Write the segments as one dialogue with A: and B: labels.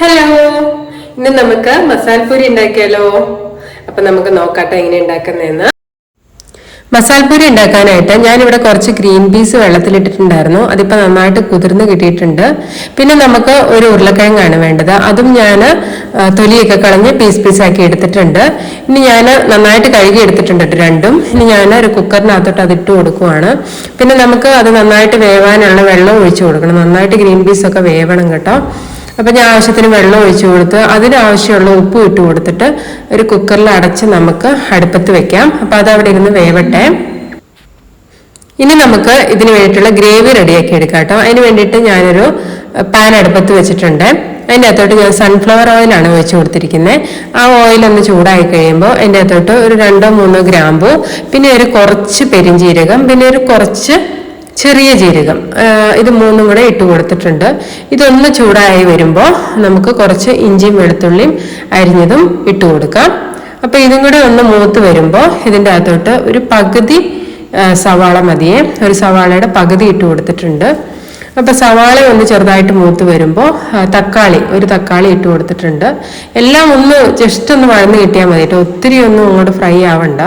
A: Hello ഇന്ന് നമുക്ക് മസാൽപൂരി ഉണ്ടാക്കിയാലോ? അപ്പൊ നമുക്ക് നോക്കാട്ടെ എങ്ങനെ ഉണ്ടാക്കുന്നതെന്ന് മസാൽപൂരി ഉണ്ടാക്കാനായിട്ട് ഞാനിവിടെ കുറച്ച് ഗ്രീൻ പീസ് വെള്ളത്തിലിട്ടിട്ടുണ്ടായിരുന്നു. അതിപ്പോൾ നന്നായിട്ട് കുതിർന്ന് കിട്ടിയിട്ടുണ്ട്. പിന്നെ നമുക്ക് ഒരു ഉരുളക്കിഴങ്ങാണ് വേണ്ടത്. അതും ഞാൻ തൊലിയൊക്കെ കളഞ്ഞ് പീസ് പീസാക്കി എടുത്തിട്ടുണ്ട്. ഇനി ഞാൻ നന്നായിട്ട് കഴുകി എടുത്തിട്ടുണ്ട് ട്ടോ രണ്ടും. ഇനി ഞാൻ ഒരു കുക്കറിനകത്തോട്ട് അതിട്ട് കൊടുക്കുവാണ്. പിന്നെ നമുക്ക് അത് നന്നായിട്ട് വേവാനുള്ള വെള്ളം ഒഴിച്ചു കൊടുക്കണം. നന്നായിട്ട് ഗ്രീൻ പീസൊക്കെ വേവണം കേട്ടോ. അപ്പം ഞാൻ ആവശ്യത്തിന് വെള്ളം ഒഴിച്ചു കൊടുത്ത് അതിനാവശ്യമുള്ള ഉപ്പ് ഇട്ട് കൊടുത്തിട്ട് ഒരു കുക്കറിൽ അടച്ച് നമുക്ക് അടുപ്പത്ത് വെക്കാം. അപ്പം അത് അവിടെ ഇരുന്ന് വേവട്ടെ. ഇനി നമുക്ക് ഇതിന് വേണ്ടിയിട്ടുള്ള ഗ്രേവി റെഡിയാക്കി എടുക്കാം കേട്ടോ. അതിന് വേണ്ടിയിട്ട് ഞാനൊരു പാൻ അടുപ്പത്ത് വെച്ചിട്ടുണ്ട്. അതിന്റെ അകത്തോട്ട് ഞാൻ സൺഫ്ലവർ ഓയിലാണ് വെച്ച് കൊടുത്തിരിക്കുന്നത് ആ ഓയിൽ ഒന്ന് ചൂടായി കഴിയുമ്പോൾ അതിന്റെ അകത്തോട്ട് ഒരു രണ്ടോ മൂന്നോ ഗ്രാമ്പു പിന്നെ ഒരു കുറച്ച് പെരിഞ്ചീരകം പിന്നെ ഒരു കുറച്ച് ചെറിയ ജീരകം ഇത് മൂന്നും കൂടെ ഇട്ട് കൊടുത്തിട്ടുണ്ട്. ഇതൊന്ന് ചൂടായി വരുമ്പോൾ നമുക്ക് കുറച്ച് ഇഞ്ചിയും വെളുത്തുള്ളിയും അരിഞ്ഞതും ഇട്ട് കൊടുക്കാം. അപ്പോൾ ഇതും കൂടെ ഒന്ന് മൂത്ത് വരുമ്പോൾ ഇതിന്റെ അകത്തോട്ട് ഒരു പകുതി സവാള മതിയെ. ഒരു സവാളയുടെ പകുതി ഇട്ട് കൊടുത്തിട്ടുണ്ട്. അപ്പോൾ സവാള ഒന്ന് ചെറുതായിട്ട് മൂത്ത് വരുമ്പോൾ തക്കാളി ഒരു തക്കാളി ഇട്ട് കൊടുത്തിട്ടുണ്ട്. എല്ലാം ഒന്ന് ജസ്റ്റ് ഒന്ന് വഴന്ന് കിട്ടിയാൽ മതി ഒത്തിരി ഒന്നും അങ്ങോട്ട് ഫ്രൈ ആവണ്ട.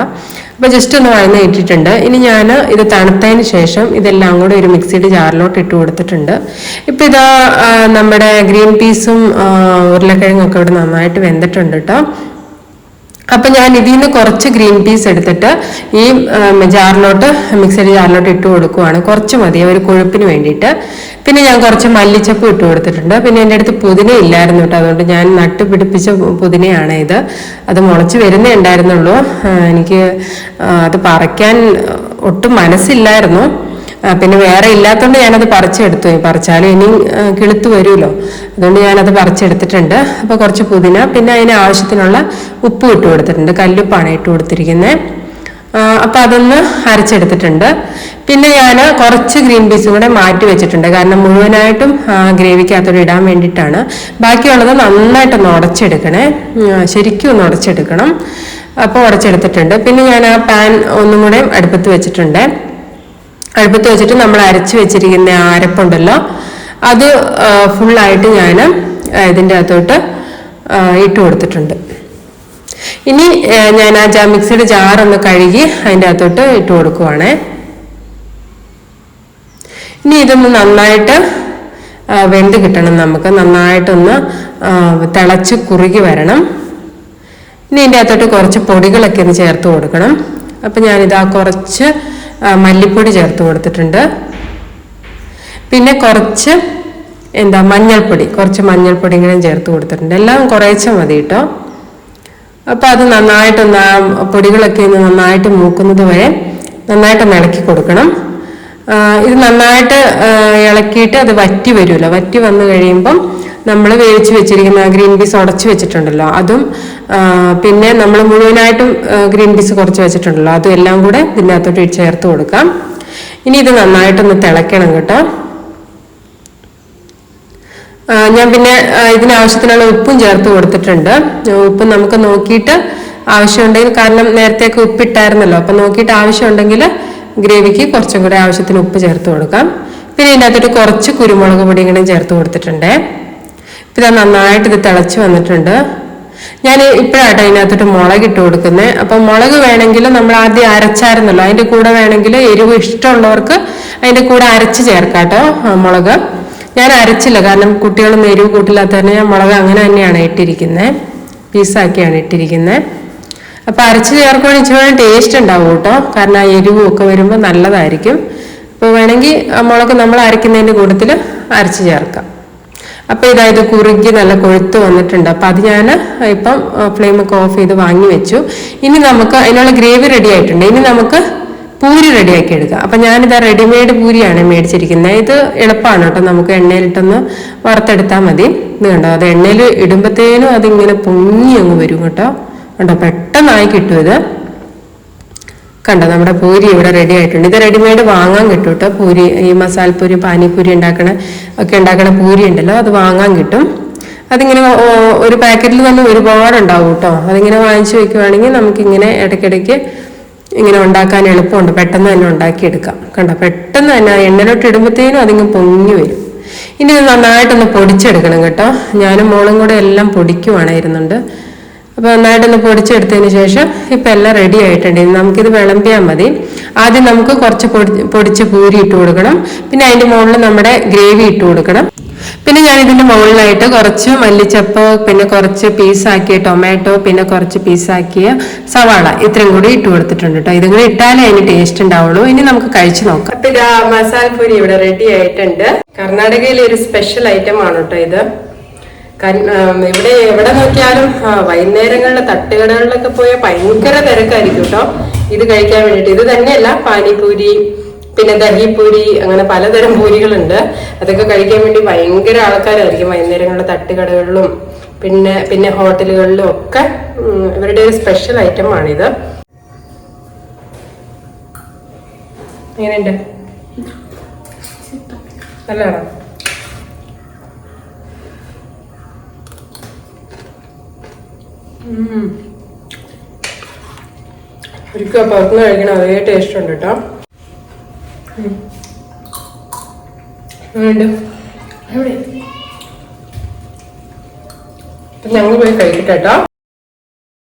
A: അപ്പോൾ ജസ്റ്റ് ഒന്ന് വഴന്ന് ഇട്ടിട്ടുണ്ട് ഇനി ഞാൻ ഇത് തണുത്തതിന് ശേഷം ഇതെല്ലാം കൂടെ ഒരു മിക്സിയുടെ ജാറിലോട്ട് ഇട്ട് കൊടുത്തിട്ടുണ്ട്. ഇപ്പൊ ഇതാ നമ്മുടെ ഗ്രീൻ പീസും ഉരുളക്കിഴങ്ങൊക്കെ ഇവിടെ നന്നായിട്ട് വെന്തിട്ടുണ്ട് കേട്ടോ അപ്പൊ ഞാൻ ഇതിൽ നിന്ന് കുറച്ച് ഗ്രീൻ പീസ് എടുത്തിട്ട് ഈ ജാറിലോട്ട് മിക്സഡ് ജാറിലോട്ട് ഇട്ട് കൊടുക്കുവാണ്. കുറച്ച് മതി ഒരു കൊഴുപ്പിന് വേണ്ടിയിട്ട്. പിന്നെ ഞാൻ കുറച്ച് മല്ലിച്ചപ്പ് ഇട്ട് കൊടുത്തിട്ടുണ്ട്. പിന്നെ എന്റെ അടുത്ത് പുതിന ഇല്ലായിരുന്നു കേട്ടോ. അതുകൊണ്ട് ഞാൻ നട്ട് പിടിപ്പിച്ച പുതിനയാണ് ഇത്. അത് മുളച്ച് വരുന്നേ ഉണ്ടായിരുന്നുള്ളൂ. എനിക്ക് അത് പറിക്കാൻ ഒട്ടും മനസ്സില്ലായിരുന്നു. പിന്നെ വേറെ ഇല്ലാത്തതുകൊണ്ട് ഞാനത് പറിച്ചെടുത്തു. പറിച്ചാലും ഇനി കിളുത്ത് വരുമല്ലോ. അതുകൊണ്ട് ഞാനത് പറിച്ചെടുത്തിട്ടുണ്ട്. അപ്പോൾ കുറച്ച് പുതിന പിന്നെ അതിന് ആവശ്യത്തിനുള്ള ഉപ്പ് ഇട്ട് കൊടുത്തിട്ടുണ്ട്. കല്ലുപ്പാണ് ഇട്ട് കൊടുത്തിരിക്കുന്നത് അപ്പം അതൊന്ന് അരച്ചെടുത്തിട്ടുണ്ട്. പിന്നെ ഞാൻ കുറച്ച് ഗ്രീൻ പീസും കൂടെ മാറ്റി വെച്ചിട്ടുണ്ട്. കാരണം മുഴുവനായിട്ടും ഗ്രേവിക്കകത്തോടെ ഇടാൻ വേണ്ടിയിട്ടാണ്. ബാക്കിയുള്ളത് നന്നായിട്ടൊന്ന് ഉടച്ചെടുക്കണേ. ശരിക്കും ഒന്ന് ഉടച്ചെടുക്കണം. അപ്പോൾ ഉടച്ചെടുത്തിട്ടുണ്ട്. പിന്നെ ഞാൻ ആ പാൻ ഒന്നും കൂടെ അടുപ്പത്ത് വെച്ചിട്ടുണ്ട്. അടുപ്പത്ത് വെച്ചിട്ട് നമ്മൾ അരച്ച് വെച്ചിരിക്കുന്ന അരപ്പുണ്ടല്ലോ അത് ഫുള്ളായിട്ട് ഞാൻ ഇതിന്റെ അകത്തോട്ട് ഇട്ട് കൊടുത്തിട്ടുണ്ട്. ഇനി ഞാൻ ആ ജാ മിക്സിയുടെ ജാറൊന്ന് കഴുകി അതിന്റെ അകത്തോട്ട് ഇട്ട് കൊടുക്കുവാണേ. ഇനി ഇതൊന്ന് നന്നായിട്ട് വെന്ത് കിട്ടണം നമുക്ക്. നന്നായിട്ടൊന്ന് തിളച്ച് കുറുകി വരണം. ഇനി ഇതിന്റെ അകത്തോട്ട് കുറച്ച് പൊടികളൊക്കെ ഒന്ന് ചേർത്ത് കൊടുക്കണം. അപ്പം ഞാനിതാ കുറച്ച് മല്ലിപ്പൊടി ചേർത്ത് കൊടുത്തിട്ടുണ്ട്. പിന്നെ കുറച്ച് എന്താ മഞ്ഞൾപ്പൊടി കുറച്ച് മഞ്ഞൾപ്പൊടി ഇങ്ങനെ ചേർത്ത് കൊടുത്തിട്ടുണ്ട്. എല്ലാം കുറേശ്ശെ മതി കേട്ടോ അപ്പം അത് നന്നായിട്ട് പൊടികളൊക്കെ ഒന്ന് നന്നായിട്ട് മൂക്കുന്നത് വരെ നന്നായിട്ടൊന്ന് ഇളക്കി കൊടുക്കണം. ഇത് നന്നായിട്ട് ഇളക്കിയിട്ട് അത് വറ്റി വരുമല്ലോ വറ്റി വന്നു കഴിയുമ്പം നമ്മൾ വേവിച്ച് വെച്ചിരിക്കുന്ന ഗ്രീൻ പീസ് ഉടച്ച് വെച്ചിട്ടുണ്ടല്ലോ അതും പിന്നെ നമ്മൾ മുഴുവനായിട്ടും ഗ്രീൻ പീസ് കുറച്ച് വെച്ചിട്ടുണ്ടല്ലോ. അതും എല്ലാം കൂടെ ഇതിനകത്തോട്ട് ചേർത്ത് കൊടുക്കാം. ഇനി ഇത് നന്നായിട്ടൊന്ന് തിളയ്ക്കണം കേട്ടോ. ഞാൻ പിന്നെ ഇതിനാവശ്യത്തിനുള്ള ഇതിന് ഉപ്പും ചേർത്ത് കൊടുത്തിട്ടുണ്ട്. ഉപ്പ് നമുക്ക് നോക്കിയിട്ട് ആവശ്യമുണ്ടെങ്കിൽ കാരണം നേരത്തെയൊക്കെ ഉപ്പിട്ടായിരുന്നല്ലോ. അപ്പം നോക്കിയിട്ട് ആവശ്യമുണ്ടെങ്കിൽ ഗ്രേവിക്ക് കുറച്ചും കൂടെ ആവശ്യത്തിന് ഉപ്പ് ചേർത്ത് കൊടുക്കാം. പിന്നെ ഇതിനകത്തോട്ട് കുറച്ച് കുരുമുളക് പൊടി കൂടെ ചേർത്ത് കൊടുത്തിട്ടുണ്ട്. ഇപ്പം നന്നായിട്ട് ഇത് തിളച്ച് വന്നിട്ടുണ്ട്. ഞാൻ ഇപ്പോഴാട്ടോ ഇതിനകത്തോട്ട് മുളക് ഇട്ട് കൊടുക്കുന്നത് അപ്പം മുളക് വേണമെങ്കിൽ നമ്മൾ ആദ്യം അരച്ചായിരുന്നല്ലോ. അതിന്റെ കൂടെ വേണമെങ്കിൽ എരിവ് ഇഷ്ടമുള്ളവർക്ക് അതിന്റെ കൂടെ അരച്ച് ചേർക്കാട്ടോ മുളക്. ഞാൻ അരച്ചില്ല. കാരണം കുട്ടികളൊന്നും എരിവ് കൂട്ടില്ലാത്ത തന്നെ ഞാൻ മുളക് അങ്ങനെ തന്നെയാണ് ഇട്ടിരിക്കുന്നത് പീസാക്കിയാണ് ഇട്ടിരിക്കുന്നത് അപ്പോൾ അരച്ച് ചേർക്കുകയാണെങ്കിൽ ഇച്ചിരി ടേസ്റ്റ് ഉണ്ടാവും കേട്ടോ. കാരണം ആ എരിവും ഒക്കെ വരുമ്പോൾ നല്ലതായിരിക്കും. അപ്പോൾ വേണമെങ്കിൽ മുളക് നമ്മൾ അരയ്ക്കുന്നതിന്റെ കൂട്ടത്തിൽ അരച്ച് ചേർക്കാം. അപ്പോൾ ഇതായത് കുറുകി നല്ല കൊഴുത്ത് വന്നിട്ടുണ്ട്. അപ്പം അത് ഞാൻ ഇപ്പം ഫ്ലെയിമൊക്കെ ഓഫ് ചെയ്ത് വാങ്ങി വെച്ചു. ഇനി നമുക്ക് അതിനുള്ള ഗ്രേവി റെഡി ആയിട്ടുണ്ട്. ഇനി നമുക്ക് പൂരി റെഡിയാക്കി എടുക്കാം. അപ്പം ഞാനിത് റെഡിമെയ്ഡ് പൂരിയാണ് മേടിച്ചിരിക്കുന്നത്. ഇത് എളുപ്പമാണ് കേട്ടോ. നമുക്ക് എണ്ണയിലിട്ടൊന്ന് വറുത്തെടുത്താൽ മതി. ഇത് കണ്ടോ? അത് എണ്ണയിൽ ഇടുമ്പത്തേനും അതിങ്ങനെ പൊങ്ങി അങ്ങ് വരും കേട്ടോ. കണ്ടോ? പെട്ടെന്നായി കിട്ടും ഇത്. കണ്ടോ നമ്മുടെ പൂരി ഇവിടെ റെഡി ആയിട്ടുണ്ട്. ഇത് റെഡിമെയ്ഡ് വാങ്ങാൻ കിട്ടും കേട്ടോ. പൂരി ഈ മസാലപ്പൂരി പാനിപ്പൂരി ഉണ്ടാക്കണ ഒക്കെ ഉണ്ടാക്കണ പൂരി ഉണ്ടല്ലോ. അത് വാങ്ങാൻ കിട്ടും. അതിങ്ങനെ ഒരു പാക്കറ്റിൽ തന്നെ ഒരുപാട് ഉണ്ടാവും കേട്ടോ. അതിങ്ങനെ വാങ്ങിച്ചു വെക്കുവാണെങ്കിൽ നമുക്കിങ്ങനെ ഇടയ്ക്കിടയ്ക്ക് ഇങ്ങനെ ഉണ്ടാക്കാൻ എളുപ്പമുണ്ട്. പെട്ടെന്ന് തന്നെ ഉണ്ടാക്കിയെടുക്കാം. കണ്ടോ പെട്ടെന്ന് തന്നെ എണ്ണയിലോട്ട് ഇടുമ്പോഴത്തേനും അതിങ്ങനെ പൊങ്ങി വരും. ഇനി നന്നായിട്ടൊന്ന് പൊടിച്ചെടുക്കണം കേട്ടോ. ഞാനും മോളും കൂടെ എല്ലാം പൊടിക്കുവാണായിരുന്നുണ്ട് അപ്പോൾ നന്നായിട്ടൊന്ന് പൊടിച്ചെടുത്തതിന് ശേഷം ഇപ്പം എല്ലാം റെഡി ആയിട്ടുണ്ട്. നമുക്കിത് വിളമ്പിയാൽ മതി. ആദ്യം നമുക്ക് കുറച്ച് പൊടി പൊടിച്ച് പൂരി ഇട്ട് കൊടുക്കണം. പിന്നെ അതിന്റെ മുകളിൽ നമ്മുടെ ഗ്രേവി ഇട്ട് കൊടുക്കണം. പിന്നെ ഞാൻ ഇതിന്റെ മുകളിലായിട്ട് കുറച്ച് മല്ലിച്ചപ്പ് പിന്നെ കുറച്ച് പീസാക്കിയ ടൊമാറ്റോ പിന്നെ കുറച്ച് പീസാക്കിയ സവാള ഇത്രയും കൂടി ഇട്ട് കൊടുത്തിട്ടുണ്ട് കേട്ടോ ഇതും കൂടി ഇട്ടാലേ അതിന് ടേസ്റ്റ് ഉണ്ടാവുള്ളൂ. ഇനി നമുക്ക് കഴിച്ചു നോക്കാം. അപ്പൊ ഇതാ പൂരി ഇവിടെ റെഡി ആയിട്ടുണ്ട്. കർണാടകയിലെ ഒരു സ്പെഷ്യൽ ഐറ്റം ആണ് കേട്ടോ ഇത്. ഇവിടെ എവിടെ നോക്കിയാലും വൈകുന്നേരങ്ങളിലെ തട്ടുകടകളിലൊക്കെ പോയാൽ ഭയങ്കര തിരക്കായിരിക്കും കേട്ടോ ഇത് കഴിക്കാൻ വേണ്ടിയിട്ട്. ഇത് തന്നെയല്ല പാനിപൂരി പിന്നെ ദഹിപൂരി അങ്ങനെ പലതരം പൂരികളുണ്ട്. അതൊക്കെ കഴിക്കാൻ വേണ്ടി ഭയങ്കര ആൾക്കാരായിരിക്കും വൈകുന്നേരങ്ങളിലെ തട്ടുകടകളിലും പിന്നെ പിന്നെ ഹോട്ടലുകളിലും ഒക്കെ ഇവരുടെ ഒരു സ്പെഷ്യൽ ഐറ്റമാണിത്. എങ്ങനെയുണ്ട്? നല്ലതാണോ? ഒരിക്കൽ പുറത്തുനിന്ന് കഴിക്കണം? അതേ ടേസ്റ്റ് ഉണ്ട് കേട്ടോ. ഞങ്ങൾ പോയി കഴിക്കട്ടെ കേട്ടോ.